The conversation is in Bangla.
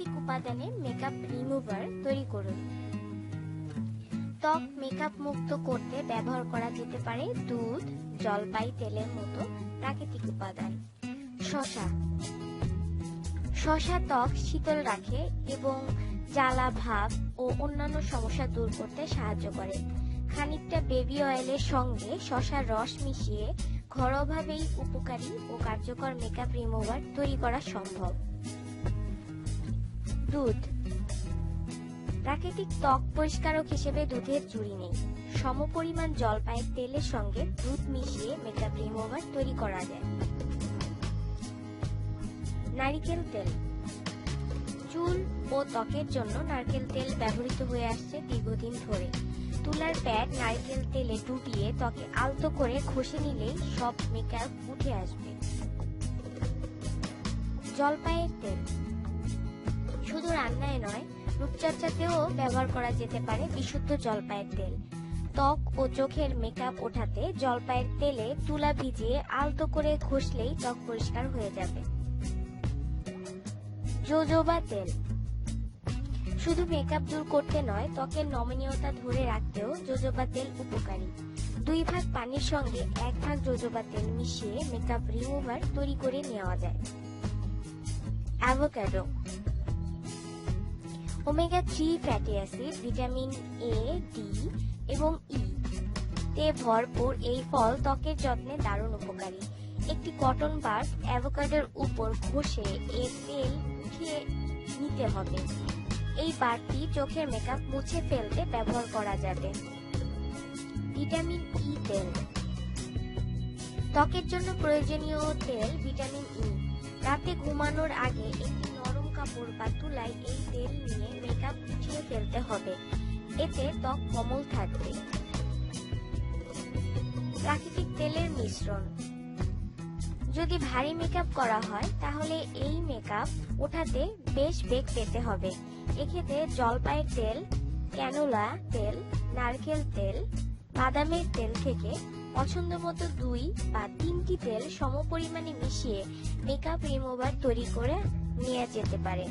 প্রাকৃতিক উপাদানে মেকআপ রিমুভার তৈরি করুন। ত্বক মেকআপ মুক্ত করতে ব্যবহার করা যেতে পারে দুধ, জলপাই, তেলের মতো প্রাকৃতিক উপাদান। শশা। শশা ত্বক শীতল রাখে এবং জ্বালা, ভাব ও অন্যান্য সমস্যা দূর করতে সাহায্য করে। খানিকটা বেবি অয়েলের সঙ্গে শশার রস মিশিয়ে ঘরোয়াভাবেই উপকারী ও কার্যকর মেকআপ রিমুভার তৈরি করা সম্ভব। দুধ। প্রাকৃতিক ত্বক পরিষ্কারক হিসেবে দুধের জুড়ি নেই। সমপরিমাণ জলপাইয়ের তেলের সঙ্গে দুধ মিশিয়ে মেকআপ রিমুভার তৈরি করা যায়। নারিকেল তেল। চুল ও ত্বকের জন্য নারকেল তেল ব্যবহৃত হয়ে আসছে দীর্ঘদিন ধরে। তুলার প্যাড নারকেল তেলে ডুবিয়ে ত্বকে আলতো করে ঘষে নিলেই সব মেকআপ উঠে আসবে। জলপাইয়ের তেল। রান্নায় নয়, রূপচর্চাতেও ব্যবহার করা যেতে পারে বিশুদ্ধ জলপাইয়ের তেল। ত্বক ও চোখের মেকআপ ওঠাতে জলপাইয়ের তেলে তুলা ভিজিয়ে আলতো করে ঘষলেই ত্বক পরিষ্কার হয়ে যাবে। জোজোবা তেল। শুধু মেকআপ দূর করতে নয়, ত্বকের নমনীয়তা ধরে রাখতেও জোজোবা তেল উপকারী। দুই ভাগ পানির সঙ্গে এক ভাগ জোজোবা তেল মিশিয়ে মেকআপ রিমুভার তৈরি করে নেওয়া যায়। Avocado omega three fatty acid, vitamin A D এবং ই তে ভরপুর এই ফল ত্বকের যত্নে দারুণ উপকারী। একটি কটন বাড অ্যাভোকাডোর উপর ঘষে এর তেল উঠিয়ে নিতে হবে। এই বারটি চোখের মেকআপ মুছে ফেলতে ব্যবহার করা যাবে। ভিটামিন ই তেল। ত্বকের জন্য প্রয়োজনীয় তেল ভিটামিন ই রাতে ঘুমানোর আগে একটি কাপড় বা তুলায় এই তেল নিয়ে মেকআপ মুছিয়ে ফেলতে হবে। এতে ত্বক কোমল থাকবে। প্রাকৃতিক তেলের মিশ্রণ। যদি ভারী মেকআপ করা হয়, তাহলে এই মেকআপ ওঠাতে বেশ বেগ পেতে হবে। এক্ষেত্রে জলপাইয়ের তেল ক্যানোলা তেল, নারকেল তেল, বাদামের তেল থেকে পছন্দ মতো দুই বা তিনটি তেল সমপরিমাণে মিশিয়ে মেকআপ রিমুভার তৈরি করে নেওয়া যেতে পারে।